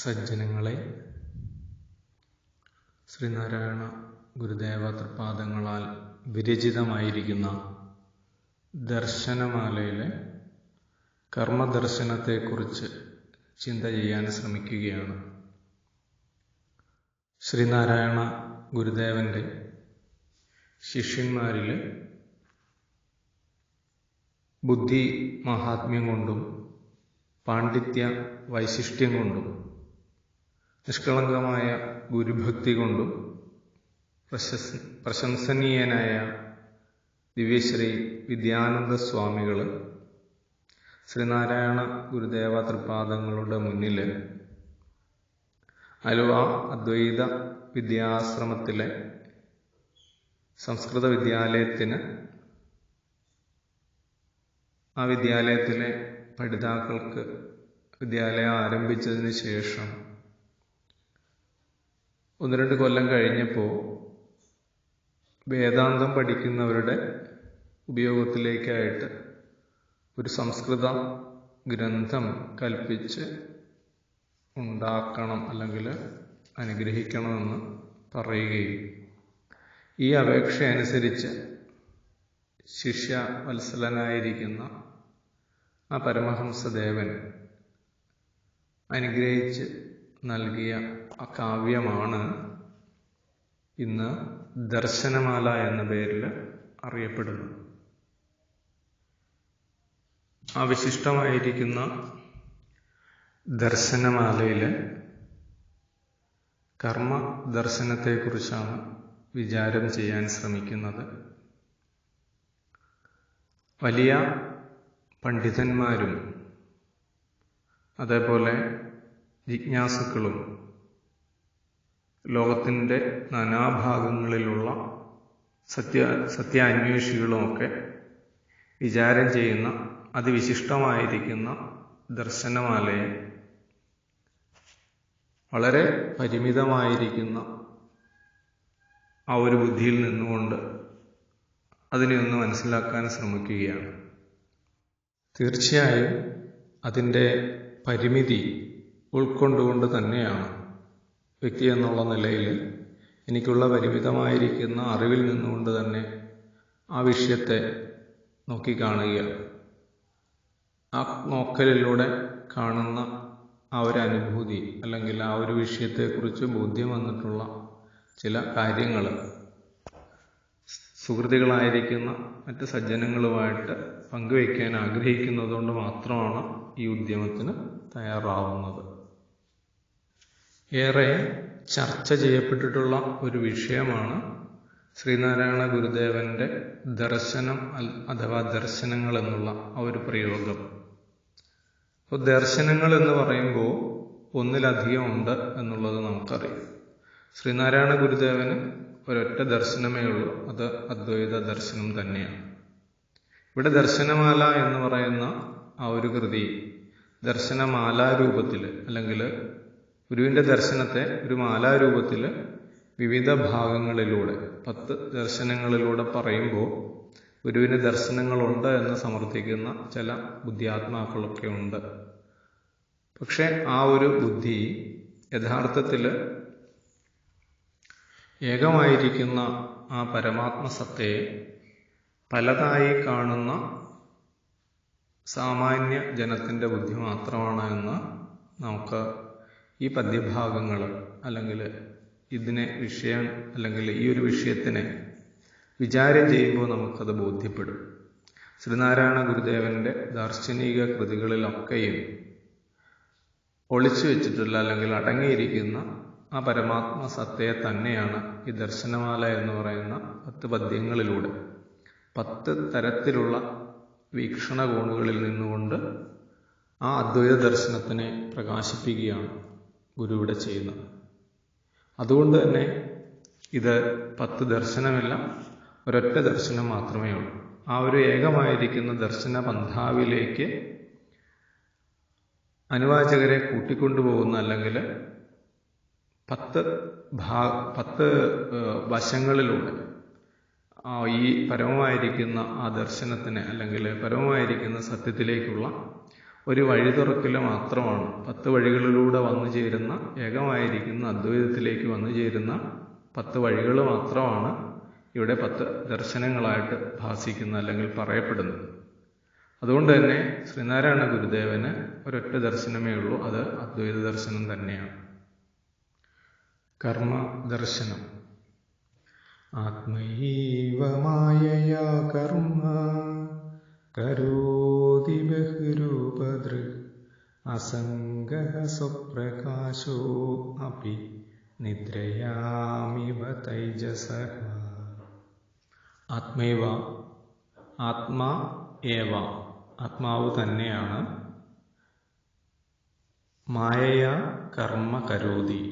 സജ്ജനങ്ങളെ ശ്രീനാരായണ ഗുരുദേവ പാദങ്ങളാൽ വിരചിതമായിരിക്കുന്ന ദർശനമാലയിലെ കർമ്മദർശനത്തെക്കുറിച്ച് ചിന്ത ചെയ്യാൻ ശ്രമിക്കുകയാണ്. ശ്രീനാരായണ ഗുരുദേവന്റെ ശിഷ്യന്മാരിൽ ബുദ്ധി മഹാത്മ്യം കൊണ്ടും പാണ്ഡിത്യ വൈശിഷ്ട്യം കൊണ്ടും നിഷ്കളങ്കമായ ഗുരുഭക്തി കൊണ്ടും പ്രശസ് പ്രശംസനീയനായ ദിവ്യശ്രീ വിദ്യാനന്ദ സ്വാമികൾ ശ്രീനാരായണ ഗുരുദേവ തൃപാദങ്ങളുടെ മുന്നിൽ അലുവ അദ്വൈത വിദ്യാശ്രമത്തിലെ സംസ്കൃത വിദ്യാലയത്തിന് ആ വിദ്യാലയത്തിലെ പഠിതാക്കൾക്ക് വിദ്യാലയം ആരംഭിച്ചതിന് ശേഷം ഒന്ന് രണ്ട് കൊല്ലം കഴിഞ്ഞപ്പോൾ വേദാന്തം പഠിക്കുന്നവരുടെ ഉപയോഗത്തിലേക്കായിട്ട് ഒരു സംസ്കൃത ഗ്രന്ഥം കൽപ്പിച്ച് ഉണ്ടാക്കണം അല്ലെങ്കിൽ അനുഗ്രഹിക്കണമെന്ന് പറയുകയും ഈ അപേക്ഷ അനുസരിച്ച് ശിഷ്യ വത്സലനായിരിക്കുന്ന ആ പരമഹംസദേവൻ അനുഗ്രഹിച്ച് നൽകിയ കാവ്യമാണ് ഇന്ന് ദർശനമാല എന്ന പേരിൽ അറിയപ്പെടുന്നത്. ആ വിശിഷ്ടമായിരിക്കുന്ന ദർശനമാലയിൽ കർമ്മ ദർശനത്തെക്കുറിച്ചാണ് വിചാരം ചെയ്യാൻ ശ്രമിക്കുന്നത്. വലിയ പണ്ഡിതന്മാരും അതേപോലെ ജിജ്ഞാസുക്കളും ലോകത്തിന്റെ നാനാഭാഗങ്ങളിലുള്ള സത്യ സത്യാന്വേഷികളുമൊക്കെ വിചാരം ചെയ്യുന്ന അതിവിശിഷ്ടമായിരിക്കുന്ന ദർശനമാലയെ വളരെ പരിമിതമായിരിക്കുന്ന ആ ഒരു ബുദ്ധിയിൽ നിന്നുകൊണ്ട് അതിനെ ഒന്ന് മനസ്സിലാക്കാൻ ശ്രമിക്കുകയാണ്. തീർച്ചയായും അതിന്റെ പരിമിതി ഉൾക്കൊണ്ടുകൊണ്ട് തന്നെയാണ്. വ്യക്തി എന്നുള്ള നിലയിൽ എനിക്കുള്ള പരിമിതമായിരിക്കുന്ന അറിവിൽ നിന്നുകൊണ്ട് തന്നെ ആ വിഷയത്തെ നോക്കിക്കാണുക ആ നോക്കലിലൂടെ കാണുന്ന ആ ഒരു അനുഭൂതി അല്ലെങ്കിൽ ആ ഒരു വിഷയത്തെക്കുറിച്ച് ബോധ്യം വന്നിട്ടുള്ള ചില കാര്യങ്ങൾ. സുഹൃത്തുക്കളായിരിക്കുന്ന മറ്റ് സജ്ജനങ്ങളുമായിട്ട് പങ്കുവയ്ക്കാൻ ആഗ്രഹിക്കുന്നതുകൊണ്ട് മാത്രമാണ് ഈ ഉദ്യമത്തിന് തയ്യാറാവുന്നത്. ഏറെ ചർച്ച ചെയ്യപ്പെട്ടിട്ടുള്ള ഒരു വിഷയമാണ് ശ്രീനാരായണ ഗുരുദേവന്റെ ദർശനം അഥവാ ദർശനങ്ങൾ എന്നുള്ള ആ ഒരു പ്രയോഗം. അപ്പോൾ ദർശനങ്ങൾ എന്ന് പറയുമ്പോൾ ഒന്നിലധികം ഉണ്ട് എന്നുള്ളത് നമുക്കറിയാം. ശ്രീനാരായണ ഗുരുദേവന് ഒരൊറ്റ ദർശനമേ ഉള്ളൂ അത് അദ്വൈത ദർശനം തന്നെയാണ്. ഇവിടെ ദർശനമാല എന്ന് പറയുന്ന ആ ഒരു കൃതി ദർശനമാലാരൂപത്തിൽ അല്ലെങ്കിൽ ഗുരുവിന്റെ ദർശനത്തെ ഒരു മാലാരൂപത്തിൽ വിവിധ ഭാഗങ്ങളിലൂടെ പത്ത് ദർശനങ്ങളിലൂടെ പറയുമ്പോൾ ഗുരുവിന് ദർശനങ്ങളുണ്ട് എന്ന് സമർത്ഥിക്കുന്ന ചില ബുദ്ധിയാത്മാക്കളൊക്കെ ഉണ്ട്. പക്ഷേ ആ ഒരു ബുദ്ധി യഥാർത്ഥത്തിൽ ഏകമായിരിക്കുന്ന ആ പരമാത്മസത്തയെ പലതായി കാണുന്ന സാമാന്യ ജനത്തിന്റെ ബുദ്ധി മാത്രമാണ് എന്ന് നമുക്ക് ഈ പദ്യഭാഗങ്ങൾ അല്ലെങ്കിൽ ഇതിനെ വിഷയം അല്ലെങ്കിൽ ഈ ഒരു വിഷയത്തിനെ വിചാരം ചെയ്യുമ്പോൾ നമുക്കത് ബോധ്യപ്പെടും. ശ്രീനാരായണ ഗുരുദേവന്റെ ദാർശനിക കൃതികളിലൊക്കെയും ഒളിച്ചു വെച്ചിട്ടുള്ള അല്ലെങ്കിൽ അടങ്ങിയിരിക്കുന്ന ആ പരമാത്മ സത്തയെ തന്നെയാണ് ഈ ദർശനമാല എന്ന് പറയുന്ന പത്ത് പദ്യങ്ങളിലൂടെ പത്ത് തരത്തിലുള്ള വീക്ഷണകോണുകളിൽ നിന്നുകൊണ്ട് ആ അദ്വൈത ദർശനത്തിനെ പ്രകാശിപ്പിക്കുകയാണ്. ഗുരു ഇവിടെ ചെയ്യുന്നത്. അതുകൊണ്ട് തന്നെ ഇത് പത്ത് ദർശനമല്ല ഒരൊറ്റ ദർശനം മാത്രമേ ഉള്ളൂ. ആ ഒരു ഏകമായിരിക്കുന്ന ദർശന പന്ഥാവിലേക്ക് അനുവാചകരെ കൂട്ടിക്കൊണ്ടുപോകുന്ന അല്ലെങ്കിൽ പത്ത് ഭാ പത്ത് വശങ്ങളിലൂടെ ഈ പരമമായിരിക്കുന്ന ആ ദർശനത്തിന് അല്ലെങ്കിൽ പരമമായിരിക്കുന്ന സത്യത്തിലേക്കുള്ള ഒരു വഴി തുറക്കൽ മാത്രമാണ്. പത്ത് വഴികളിലൂടെ വന്നു ചേരുന്ന ഏകമായിരിക്കുന്ന അദ്വൈതത്തിലേക്ക് വന്നു ചേരുന്ന പത്ത് വഴികൾ മാത്രമാണ് ഇവിടെ പത്ത് ദർശനങ്ങളായിട്ട് ഭാസിക്കുന്ന അല്ലെങ്കിൽ പറയപ്പെടുന്നത്. അതുകൊണ്ട് തന്നെ ശ്രീനാരായണ ഗുരുദേവന് ഒരൊറ്റ ദർശനമേ ഉള്ളൂ. അത് അദ്വൈത ദർശനം തന്നെയാണ്. കർമ്മ ദർശനം. ആത്മൈവമായ കർമ്മ. കർമ്മ കരോതി ബഹുരൂപദൃ അസംഗഃ സ്വപ്രകാശോ അപി നിദ്രയാമിവ തൈജസ. ആത്മൈവ ആത്മാ ഏവ ആത്മാവ് തന്നെയാണ്. മായയ കർമ്മ കരോതി.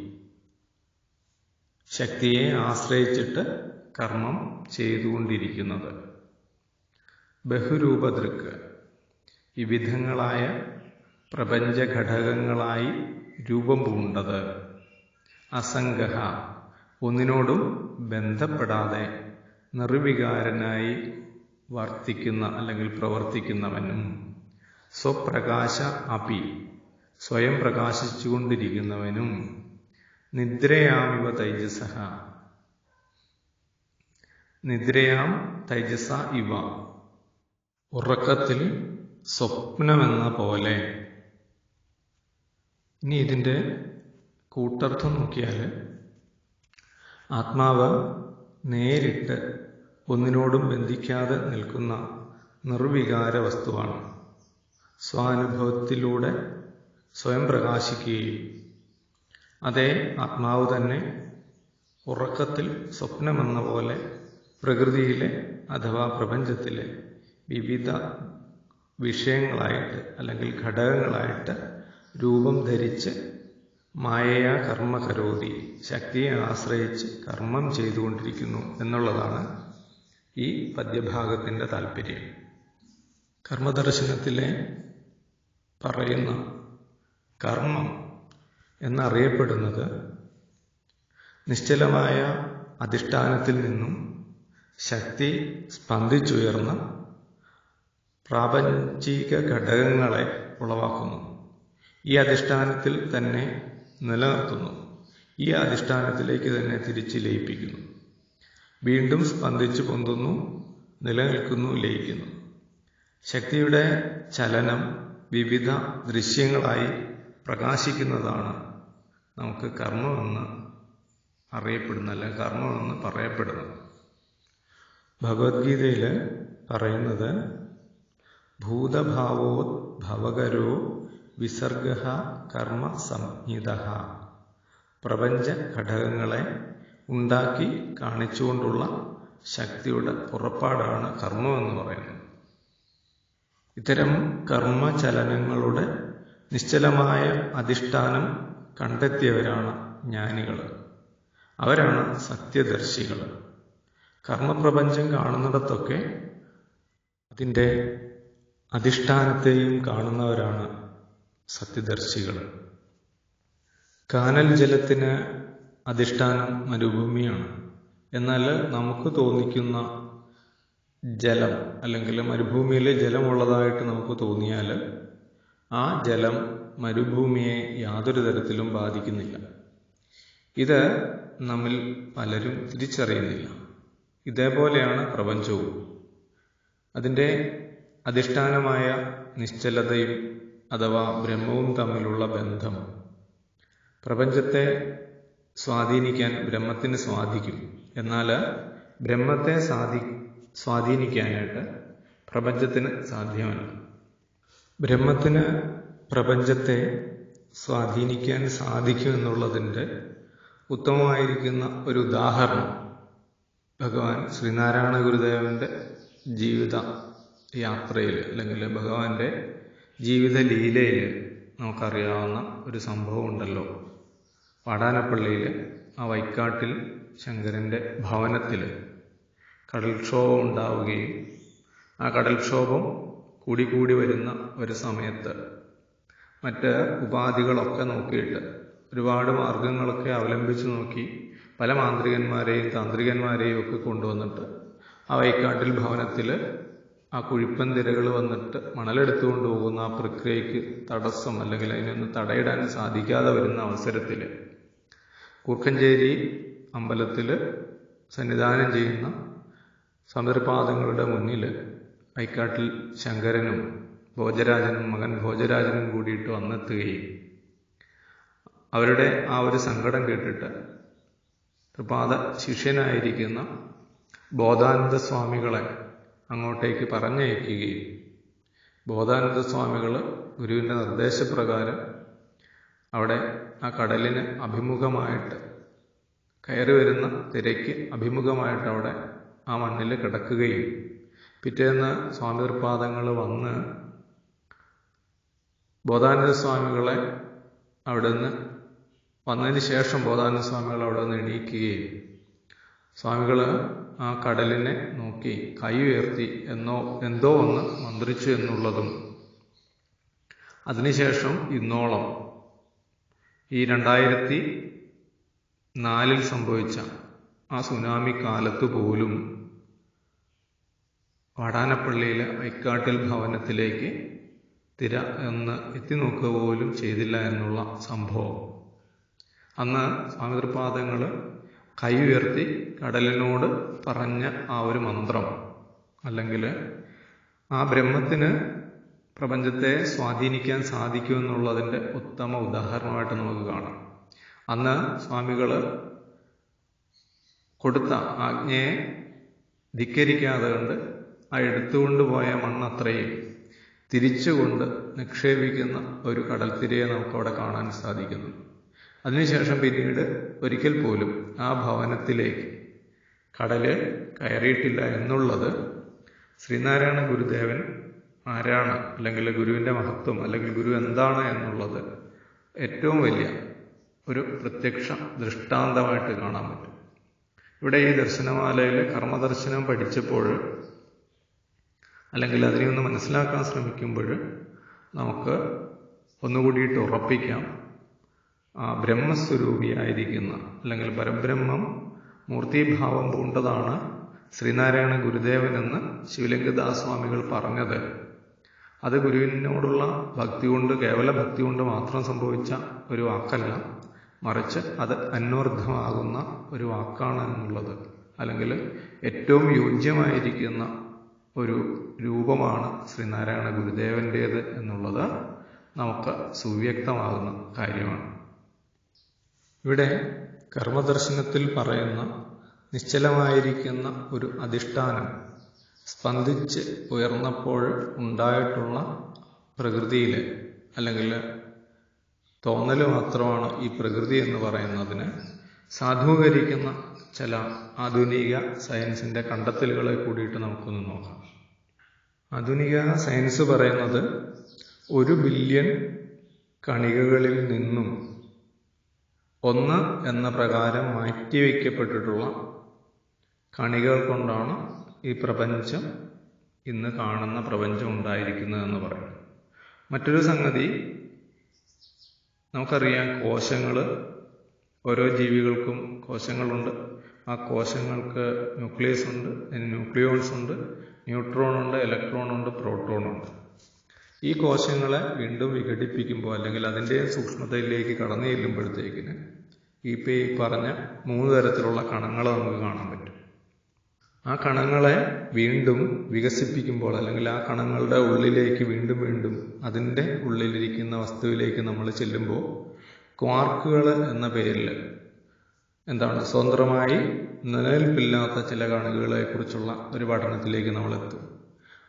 ശക്തിയെ ആശ്രയിച്ചിട്ട് കർമ്മം ചെയ്തുകൊണ്ടിരിക്കുന്നത്. ബഹുരൂപദൃക്ക് വിവിധങ്ങളായ പ്രപഞ്ചഘടകങ്ങളായി രൂപം പൂണ്ടത്. അസംഗഹ ഒന്നിനോടും ബന്ധപ്പെടാതെ നിർവികാരനായി വർത്തിക്കുന്ന അല്ലെങ്കിൽ പ്രവർത്തിക്കുന്നവനും സ്വപ്രകാശ അപി സ്വയം പ്രകാശിച്ചുകൊണ്ടിരിക്കുന്നവനും നിദ്രയാമിവ തൈജസഹ. നിദ്രയാം തൈജസ ഇവ. ഉറക്കത്തിൽ സ്വപ്നമെന്ന പോലെ. ഇനി ഇതിന്റെ കൂട്ടർത്ഥം നോക്കിയാൽ ആത്മാവ് നേരിട്ട് ഒന്നിനോടും ബന്ധിക്കാതെ നിൽക്കുന്ന നിർവികാര വസ്തുവാണ്. സ്വാനുഭവത്തിലൂടെ സ്വയം പ്രകാശിക്കുകയും അതേ ആത്മാവ് തന്നെ ഉറക്കത്തിൽ സ്വപ്നമെന്ന പോലെ പ്രകൃതിയിലെ അഥവാ പ്രപഞ്ചത്തിലെ വിവിധ വിഷയങ്ങളായിട്ട് അല്ലെങ്കിൽ ഘടകങ്ങളായിട്ട് രൂപം ധരിച്ച് മായയാ കർമ്മ കരോതി ശക്തിയെ ആശ്രയിച്ച് കർമ്മം ചെയ്തുകൊണ്ടിരിക്കുന്നു എന്നുള്ളതാണ് ഈ പദ്യഭാഗത്തിന്റെ താല്പര്യം. കർമ്മദർശനത്തിലെ പറയുന്ന കർമ്മം എന്നറിയപ്പെടുന്നത് നിശ്ചലമായ അധിഷ്ഠാനത്തിൽ നിന്നും ശക്തി സ്പന്ദിച്ചുയർന്ന പ്രാപഞ്ചിക ഘടകങ്ങളെ ഉളവാക്കുന്നു. ഈ അധിഷ്ഠാനത്തിൽ തന്നെ നിലനിർത്തുന്നു. ഈ അധിഷ്ഠാനത്തിലേക്ക് തന്നെ തിരിച്ച് ലയിപ്പിക്കുന്നു. വീണ്ടും സ്പന്ദിച്ചു പൊന്തുന്നു നിലനിൽക്കുന്നു ലയിക്കുന്നു. ശക്തിയുടെ ചലനം വിവിധ ദൃശ്യങ്ങളായി പ്രകാശിക്കുന്നതാണ് നമുക്ക് കർമ്മമെന്ന് അറിയപ്പെടുന്ന അല്ല കർമ്മമെന്ന് പറയപ്പെടുന്നത്. ഭഗവത്ഗീതയിൽ പറയുന്നത് ഭൂതഭാവോദ്ഭവകരോ വിസർഗ കർമ്മ സംഹിത. പ്രപഞ്ച ഘടകങ്ങളെ ഉണ്ടാക്കി കാണിച്ചുകൊണ്ടുള്ള ശക്തിയുടെ പുറപ്പാടാണ് കർമ്മമെന്ന് പറയുന്നത്. ഇത്തരം കർമ്മചലനങ്ങളുടെ നിശ്ചലമായ അധിഷ്ഠാനം കണ്ടെത്തിയവരാണ് ജ്ഞാനികൾ. അവരാണ് സത്യദർശികൾ. കർമ്മപ്രപഞ്ചം കാണുന്നിടത്തൊക്കെ അതിന്റെ അധിഷ്ഠാനത്തെയും കാണുന്നവരാണ് സത്യദർശികൾ കാനൽ ജലത്തിന് അധിഷ്ഠാനം മരുഭൂമിയാണ്. എന്നാൽ നമുക്ക് തോന്നിക്കുന്ന ജലം അല്ലെങ്കിൽ മരുഭൂമിയിൽ ജലമുള്ളതായിട്ട് നമുക്ക് തോന്നിയാൽ ആ ജലം മരുഭൂമിയെ യാതൊരു തരത്തിലും ബാധിക്കുന്നില്ല. ഇത് നമ്മിൽ പലരും തിരിച്ചറിയുന്നില്ല. ഇതേപോലെയാണ് പ്രപഞ്ചവും. അതിന്റെ അധിഷ്ഠാനമായ നിശ്ചലതയും അഥവാ ബ്രഹ്മവും തമ്മിലുള്ള ബന്ധം. പ്രപഞ്ചത്തെ സ്വാധീനിക്കാൻ ബ്രഹ്മത്തിന് സ്വാധിക്കും. എന്നാൽ ബ്രഹ്മത്തെ സാധി സ്വാധീനിക്കാനായിട്ട് പ്രപഞ്ചത്തിന് സാധ്യമല്ല. ബ്രഹ്മത്തിന് പ്രപഞ്ചത്തെ സ്വാധീനിക്കാൻ സാധിക്കും എന്നുള്ളതിന്റെ ഉത്തമമായിരിക്കുന്ന ഒരു ഉദാഹരണം ഭഗവാൻ ശ്രീനാരായണ ഗുരുദേവന്റെ ജീവിത യാത്രയിൽ അല്ലെങ്കിൽ ഭഗവാന്റെ ജീവിത ലീലയിൽ നമുക്കറിയാവുന്ന ഒരു സംഭവം ഉണ്ടല്ലോ. വാടാനപ്പള്ളിയിൽ ആ വൈക്കാട്ടിൽ ശങ്കരന്റെ ഭവനത്തിൽ കടൽക്ഷോഭം ഉണ്ടാവുകയും ആ കടൽക്ഷോഭം കൂടിക്കൂടി വരുന്ന ഒരു സമയത്ത് മറ്റ് ഉപാധികളൊക്കെ നോക്കിയിട്ട് ഒരുപാട് മാർഗങ്ങളൊക്കെ അവലംബിച്ച് നോക്കി പല മാന്ത്രികന്മാരെയും താന്ത്രികന്മാരെയും ഒക്കെ കൊണ്ടുവന്നിട്ട് ആ വൈക്കാട്ടിൽ ഭവനത്തിൽ ആ കുഴിപ്പൻ തിരകൾ വന്നിട്ട് മണലെടുത്തുകൊണ്ട് പോകുന്ന ആ പ്രക്രിയയ്ക്ക് തടസ്സം അല്ലെങ്കിൽ അതിനൊന്ന് തടയിടാൻ സാധിക്കാതെ വരുന്ന അവസരത്തിൽ കൂർക്കഞ്ചേരി അമ്പലത്തിൽ സന്നിധാനം ചെയ്യുന്ന സമീർപാദങ്ങളുടെ മുന്നിൽ ഐക്കാട്ടിൽ ശങ്കരനും ഭോജരാജനും മകൻ ഭോജരാജനും കൂടിയിട്ട് വന്നെത്തുകയും അവരുടെ ആ ഒരു സങ്കടം കേട്ടിട്ട് തൃപാദ ശിഷ്യനായിരിക്കുന്ന ബോധാനന്ദ സ്വാമികളെ അങ്ങോട്ടേക്ക് പറഞ്ഞയക്കുകയും ബോധാനന്ദ സ്വാമികൾ ഗുരുവിന്റെ നിർദ്ദേശപ്രകാരം അവിടെ ആ കടലിന് അഭിമുഖമായിട്ട് കയറി വരുന്ന തിരയ്ക്ക് അഭിമുഖമായിട്ട് അവിടെ ആ മണ്ണിൽ കിടക്കുകയും പിറ്റേന്ന് സ്വാമി നിർപ്പാദങ്ങൾ വന്ന് ബോധാനന്ദ സ്വാമികളെ അവിടുന്ന് വന്നതിന് ശേഷം ബോധാനന്ദ സ്വാമികൾ അവിടെ നിന്ന് എണീക്കുകയും സ്വാമികൾ ആ കടലിനെ നോക്കി കൈ ഉയർത്തി എന്നോ എന്തോ ഒന്ന് മന്ത്രിച്ചു എന്നുള്ളതും. അതിനുശേഷം ഇന്നോളം. ഈ രണ്ടായിരത്തി നാലിൽ സംഭവിച്ച ആ സുനാമി കാലത്ത് പോലും വാടാനപ്പള്ളിയിലെ ഐക്കാട്ടിൽ ഭവനത്തിലേക്ക് തിര എന്ന് എത്തി നോക്കുക പോലും ചെയ്തില്ല എന്നുള്ള സംഭവം. അന്ന് സ്വാമിതൃപാദങ്ങൾ കൈ ഉയർത്തി കടലിനോട് പറഞ്ഞ ആ ഒരു മന്ത്രം. അല്ലെങ്കിൽ ആ ബ്രഹ്മത്തിന് പ്രപഞ്ചത്തെ സ്വാധീനിക്കാൻ സാധിക്കുമെന്നുള്ളതിന്റെ ഉത്തമ ഉദാഹരണമായിട്ട് നമുക്ക് കാണാം. അന്ന് സ്വാമികൾ കൊടുത്ത ആജ്ഞയെ ധിക്കരിക്കാതെ കണ്ട് ആ എടുത്തുകൊണ്ട് പോയ മണ്ണത്രയും തിരിച്ചുകൊണ്ട് നിക്ഷേപിക്കുന്ന ഒരു കടൽത്തിരയെ നമുക്കവിടെ കാണാൻ സാധിക്കുന്നു. അതിനുശേഷം പിന്നീട് ഒരിക്കൽ പോലും ആ ഭവനത്തിലേക്ക് കടൽ കയറിയിട്ടില്ല എന്നുള്ളത് ശ്രീനാരായണ ഗുരുദേവൻ ആരാണ്? അല്ലെങ്കിൽ ഗുരുവിന്റെ മഹത്വം അല്ലെങ്കിൽ ഗുരു എന്താണ് എന്നുള്ളത് ഏറ്റവും വലിയ ഒരു പ്രത്യക്ഷ ദൃഷ്ടാന്തമായിട്ട് കാണാൻ പറ്റും. ഇവിടെ ഈ ദർശനമാലയിൽ കർമ്മദർശനം പഠിച്ചപ്പോൾ അല്ലെങ്കിൽ അതിനെ ഒന്ന് മനസ്സിലാക്കാൻ ശ്രമിക്കുമ്പോൾ നമുക്ക് ഒന്നുകൂടിയിട്ട് ഉറപ്പിക്കാം. ആ ബ്രഹ്മസ്വരൂപിയായിരിക്കുന്ന അല്ലെങ്കിൽ പരബ്രഹ്മം മൂർത്തിഭാവം പൂണ്ടതാണ് ശ്രീനാരായണ ഗുരുദേവൻ എന്ന് ശിവലിംഗദാസ്വാമികൾ പറഞ്ഞത്. അത് ഗുരുവിനോടുള്ള ഭക്തി കൊണ്ട് കേവല ഭക്തി കൊണ്ട് മാത്രം സംഭവിച്ച ഒരു വാക്കല്ല. മറിച്ച് അത് അന്വർത്ഥമാകുന്ന ഒരു വാക്കാണ് എന്നുള്ളത്. അല്ലെങ്കിൽ ഏറ്റവും യോജ്യമായിരിക്കുന്ന ഒരു രൂപമാണ് ശ്രീനാരായണ ഗുരുദേവന്റേത് എന്നുള്ളത് നമുക്ക് സുവ്യക്തമാകുന്ന കാര്യമാണ്. ഇവിടെ കർമ്മദർശനത്തിൽ പറയുന്ന നിശ്ചലമായിരിക്കുന്ന ഒരു അധിഷ്ഠാനം സ്പന്ദിച്ച് ഉയർന്നപ്പോൾ ഉണ്ടായിട്ടുള്ള പ്രകൃതിയിൽ അല്ലെങ്കിൽ തോന്നൽ മാത്രമാണ് ഈ പ്രകൃതി എന്ന് പറയുന്നതിന് സാധൂകരിക്കുന്ന ചില ആധുനിക സയൻസിന്റെ കണ്ടെത്തലുകളെ കൂടിയിട്ട് നമുക്കൊന്ന് നോക്കാം. ആധുനിക സയൻസ് പറയുന്നത് ഒരു ബില്യൺ കണികകളിൽ നിന്നും ഒന്ന് എന്ന പ്രകാരം മാറ്റിവെക്കപ്പെട്ടിട്ടുള്ള കണികൾ കൊണ്ടാണ് ഈ പ്രപഞ്ചം ഇന്ന് കാണുന്ന പ്രപഞ്ചം ഉണ്ടായിരിക്കുന്നതെന്ന് പറയും മറ്റൊരു സംഗതി നമുക്കറിയാം കോശങ്ങൾ ഓരോ ജീവികൾക്കും കോശങ്ങളുണ്ട്. ആ കോശങ്ങൾക്ക് ന്യൂക്ലിയസ് ഉണ്ട് ന്യൂക്ലിയോൺസ് ഉണ്ട് ന്യൂട്രോൺ ഉണ്ട് ഇലക്ട്രോൺ ഉണ്ട് പ്രോട്ടോൺ ഉണ്ട് ഈ കോശങ്ങളെ വീണ്ടും വിഘടിപ്പിക്കുമ്പോൾ അല്ലെങ്കിൽ അതിന്റെ സൂക്ഷ്മതയിലേക്ക് കടന്നു ചെല്ലുമ്പോഴത്തേക്കിന് ഈ ഇപ്പം ഈ പറഞ്ഞ മൂന്ന് തരത്തിലുള്ള കണങ്ങൾ നമുക്ക് കാണാൻ പറ്റും. ആ കണങ്ങളെ വീണ്ടും വികസിപ്പിക്കുമ്പോൾ അല്ലെങ്കിൽ ആ കണങ്ങളുടെ ഉള്ളിലേക്ക് വീണ്ടും വീണ്ടും അതിന്റെ ഉള്ളിലിരിക്കുന്ന വസ്തുവിലേക്ക് നമ്മൾ ചെല്ലുമ്പോൾ ക്വാർക്കുകൾ എന്ന പേരിൽ എന്താണ് സ്വതന്ത്രമായി നിലനിൽപ്പില്ലാത്ത ചില കണക്കുകളെ കുറിച്ചുള്ള ഒരു പഠനത്തിലേക്ക് നമ്മൾ എത്തും.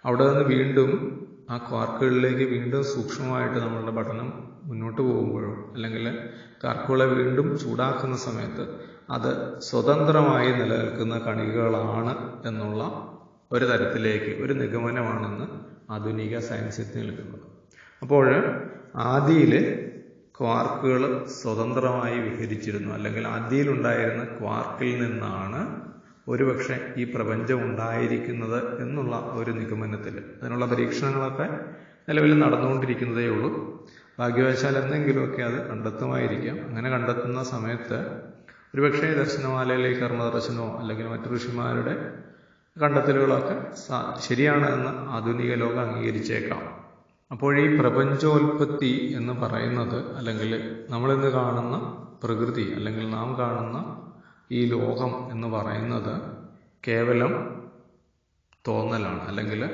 അവിടെ നിന്ന് വീണ്ടും ആ ക്വാർക്കുകളിലേക്ക് വീണ്ടും സൂക്ഷ്മമായിട്ട് നമ്മളുടെ പഠനം മുന്നോട്ട് പോകുമ്പോഴോ അല്ലെങ്കിൽ കാർക്കുകളെ വീണ്ടും ചൂടാക്കുന്ന സമയത്ത് അത് സ്വതന്ത്രമായി നിലനിൽക്കുന്ന കണികകളാണ് എന്നുള്ള ഒരു തരത്തിലേക്ക് ഒരു നിഗമനമാണെന്ന് ആധുനിക സയൻസ് എത്തി നിൽക്കുന്നത് അപ്പോൾ ആദിയിൽ ക്വാർക്കുകൾ സ്വതന്ത്രമായി വിഹരിച്ചിരുന്നു അല്ലെങ്കിൽ ആദിയിലുണ്ടായിരുന്ന ക്വാർക്കിൽ നിന്നാണ് ഒരുപക്ഷെ ഈ പ്രപഞ്ചം ഉണ്ടായിരിക്കുന്നത് എന്നുള്ള ഒരു നിഗമനത്തിൽ. അതിനുള്ള പരീക്ഷണങ്ങളൊക്കെ നിലവിൽ നടന്നുകൊണ്ടിരിക്കുന്നതേ ഉള്ളൂ. ഭാഗ്യവശാൽ എന്തെങ്കിലുമൊക്കെ അത് കണ്ടെത്തുമായിരിക്കാം. അങ്ങനെ കണ്ടെത്തുന്ന സമയത്ത് ഒരുപക്ഷെ ദർശനമാലയിലെ കർമ്മദർശനമോ അല്ലെങ്കിൽ മറ്റു ഋഷിമാരുടെ കണ്ടെത്തലുകളൊക്കെ ശരിയാണ് എന്ന് ആധുനിക ലോകം അംഗീകരിച്ചേക്കാം. അപ്പോൾ ഈ പ്രപഞ്ചോൽപത്തി എന്ന് പറയുന്നത് അല്ലെങ്കിൽ നമ്മളിന്ന് കാണുന്ന പ്രകൃതി അല്ലെങ്കിൽ നാം കാണുന്ന ഈ ലോകം എന്ന് പറയുന്നത് കേവലം തോന്നലാണ്. അല്ലെങ്കിൽ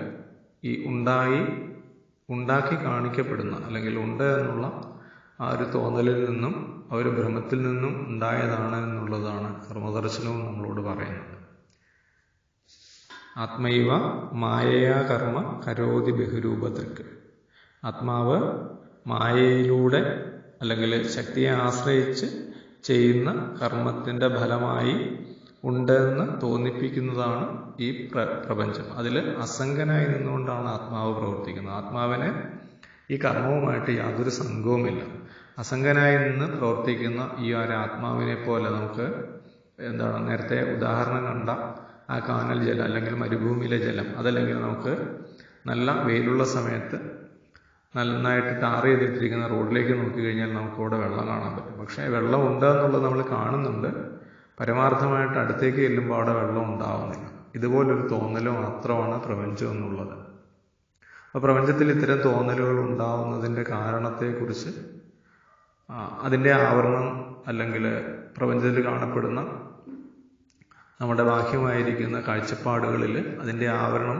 ഈ ഉണ്ടായി ഉണ്ടാക്കി കാണിക്കപ്പെടുന്ന അല്ലെങ്കിൽ ഉണ്ട് എന്നുള്ള ആ ഒരു തോന്നലിൽ നിന്നും ആ ഒരു ഭ്രമത്തിൽ നിന്നും ഉണ്ടായതാണ് എന്നുള്ളതാണ് കർമ്മദർശനവും നമ്മളോട് പറയുന്നത്. ആത്മൈവ മായയാ കർമ്മ കരോതി ബഹുരൂപതൃക്ക്. ആത്മാവ് മായയിലൂടെ അല്ലെങ്കിൽ ശക്തിയെ ആശ്രയിച്ച് ചെയ്യുന്ന കർമ്മത്തിന്റെ ഫലമായി ഉണ്ടെന്ന് തോന്നിപ്പിക്കുന്നതാണ് ഈ പ്ര പ്രപഞ്ചം. അതിൽ അസംഗനായി നിന്നുകൊണ്ടാണ് ആത്മാവ് പ്രവർത്തിക്കുന്നത്. ആത്മാവിനെ ഈ കർമ്മവുമായിട്ട് യാതൊരു സംഘവുമില്ല. അസംഗനായി നിന്ന് പ്രവർത്തിക്കുന്ന ഈ ഒരു ആത്മാവിനെ പോലെ നമുക്ക് എന്താണ് നേരത്തെ ഉദാഹരണം കണ്ട ആ കാനൽ ജലം അല്ലെങ്കിൽ മരുഭൂമിയിലെ ജലം അതല്ലെങ്കിൽ നമുക്ക് നല്ല വെയിലുള്ള സമയത്ത് നന്നായിട്ട് ടാർ ചെയ്തിട്ടിരിക്കുന്ന റോഡിലേക്ക് നോക്കി കഴിഞ്ഞാൽ നമുക്ക് അവിടെ വെള്ളം കാണാൻ പറ്റും. പക്ഷേ വെള്ളം ഉണ്ട് എന്നുള്ളത് നമ്മൾ കാണുന്നുണ്ട്. പരമാർത്ഥമായിട്ട് അടുത്തേക്ക് ചെല്ലുമ്പോൾ അവിടെ വെള്ളം ഉണ്ടാവുന്നില്ല. ഇതുപോലൊരു തോന്നൽ മാത്രമാണ് പ്രപഞ്ചം എന്നുള്ളത്. അപ്പോൾ പ്രപഞ്ചത്തിൽ ഇത്തരം തോന്നലുകൾ ഉണ്ടാവുന്നതിന്റെ കാരണത്തെക്കുറിച്ച് അതിന്റെ ആവരണം അല്ലെങ്കിൽ പ്രപഞ്ചത്തിൽ കാണപ്പെടുന്ന നമ്മുടെ ബാഹ്യമായിരിക്കുന്ന കാഴ്ചപ്പാടുകളിൽ അതിന്റെ ആവരണം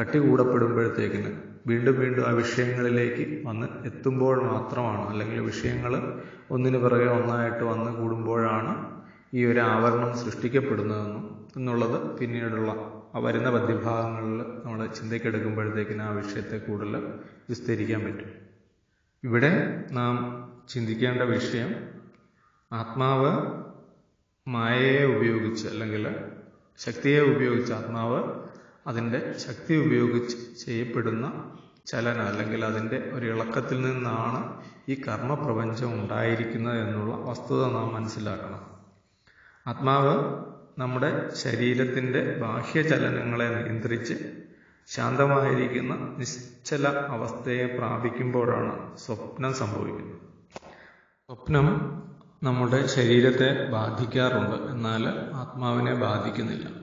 കട്ടി കട്ടികൂടപ്പെടുമ്പോഴത്തേക്കിന് വീണ്ടും വീണ്ടും ആ വിഷയങ്ങളിലേക്ക് വന്ന് എത്തുമ്പോൾ മാത്രമാണ് അല്ലെങ്കിൽ വിഷയങ്ങൾ ഒന്നിനു പിറകെ ഒന്നായിട്ട് വന്ന് കൂടുമ്പോഴാണ് ഈ ഒരു ആവരണം സൃഷ്ടിക്കപ്പെടുന്നതെന്നും എന്നുള്ളത് പിന്നീടുള്ള വരുന്ന പദ്യഭാഗങ്ങളിൽ നമ്മൾ ചിന്തയ്ക്കെടുക്കുമ്പോഴത്തേക്കിന് ആ വിഷയത്തെ കൂടുതൽ വിസ്തരിക്കാൻ പറ്റും. ഇവിടെ നാം ചിന്തിക്കേണ്ട വിഷയം ആത്മാവ് മായയെ ഉപയോഗിച്ച് അല്ലെങ്കിൽ ശക്തിയെ ഉപയോഗിച്ച് ആത്മാവ് അതിന്റെ ശക്തി ഉപയോഗിച്ച് ചെയ്യപ്പെടുന്ന ചലനം അല്ലെങ്കിൽ അതിന്റെ ഒരു ഇളക്കത്തിൽ നിന്നാണ് ഈ കർമ്മപ്രപഞ്ചം ഉണ്ടായിരിക്കുന്നത് എന്നുള്ള വസ്തുത നാം മനസ്സിലാക്കണം. ആത്മാവ് നമ്മുടെ ശരീരത്തിന്റെ ബാഹ്യ ചലനങ്ങളെ നിയന്ത്രിച്ച് ശാന്തമായിരിക്കുന്ന നിശ്ചല അവസ്ഥയെ പ്രാപിക്കുമ്പോഴാണ് സ്വപ്നം സംഭവിക്കുന്നത്. സ്വപ്നം നമ്മുടെ ശരീരത്തെ ബാധിക്കാറുണ്ട്. എന്നാൽ ആത്മാവിനെ ബാധിക്കുന്നില്ല.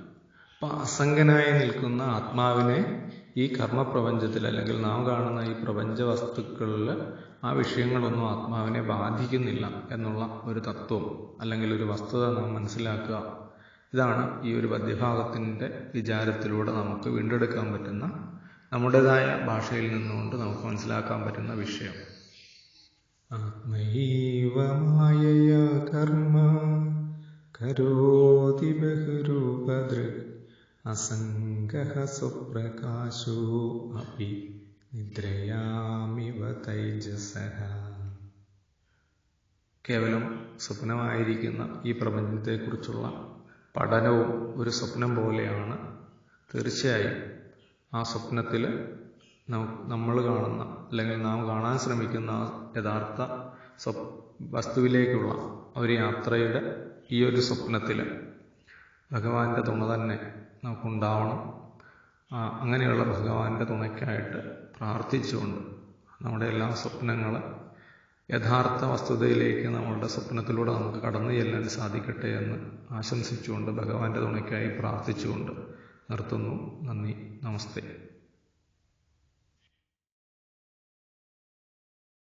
അപ്പം അസംഗനായി നിൽക്കുന്ന ആത്മാവിനെ ഈ കർമ്മപ്രപഞ്ചത്തിൽ അല്ലെങ്കിൽ നാം കാണുന്ന ഈ പ്രപഞ്ച വസ്തുക്കളിൽ ആ വിഷയങ്ങളൊന്നും ആത്മാവിനെ ബാധിക്കുന്നില്ല എന്നുള്ള ഒരു തത്വം അല്ലെങ്കിൽ ഒരു വസ്തുത നാം മനസ്സിലാക്കുക. ഇതാണ് ഈ ഒരു പദ്യഭാഗത്തിന്റെ വിചാരത്തിലൂടെ നമുക്ക് വീണ്ടെടുക്കാൻ പറ്റുന്ന നമ്മുടേതായ ഭാഷയിൽ നിന്നുകൊണ്ട് നമുക്ക് മനസ്സിലാക്കാൻ പറ്റുന്ന വിഷയം. ആത്മൈവമായ കർമ്മ കരോതി ബഹുരൂപദൃക് സ്വപ്രകാശോ അപി നിദ്രയാമിവ തൈജസ. കേവലം സ്വപ്നമായിരിക്കുന്ന ഈ പ്രപഞ്ചത്തെക്കുറിച്ചുള്ള പഠനവും ഒരു സ്വപ്നം പോലെയാണ്. തീർച്ചയായും ആ സ്വപ്നത്തിൽ നമ്മൾ കാണുന്ന അല്ലെങ്കിൽ നാം കാണാൻ ശ്രമിക്കുന്ന യഥാർത്ഥ സ്വപ് വസ്തുവിലേക്കുള്ള ഒരു യാത്രയുടെ ഈ ഒരു സ്വപ്നത്തിൽ ഭഗവാന്റെ തുണ തന്നെ നമുക്കുണ്ടാവണം. അങ്ങനെയുള്ള ഭഗവാന്റെ തുണയ്ക്കായിട്ട് പ്രാർത്ഥിച്ചുകൊണ്ട് നമ്മുടെ എല്ലാ സ്വപ്നങ്ങൾ യഥാർത്ഥ വസ്തുതയിലേക്ക് നമ്മളുടെ സ്വപ്നത്തിലൂടെ നമുക്ക് കടന്നു ചെല്ലാൻ സാധിക്കട്ടെ എന്ന് ആശംസിച്ചുകൊണ്ട് ഭഗവാന്റെ തുണയ്ക്കായി പ്രാർത്ഥിച്ചുകൊണ്ട് നിർത്തുന്നു. നന്ദി. നമസ്തേ.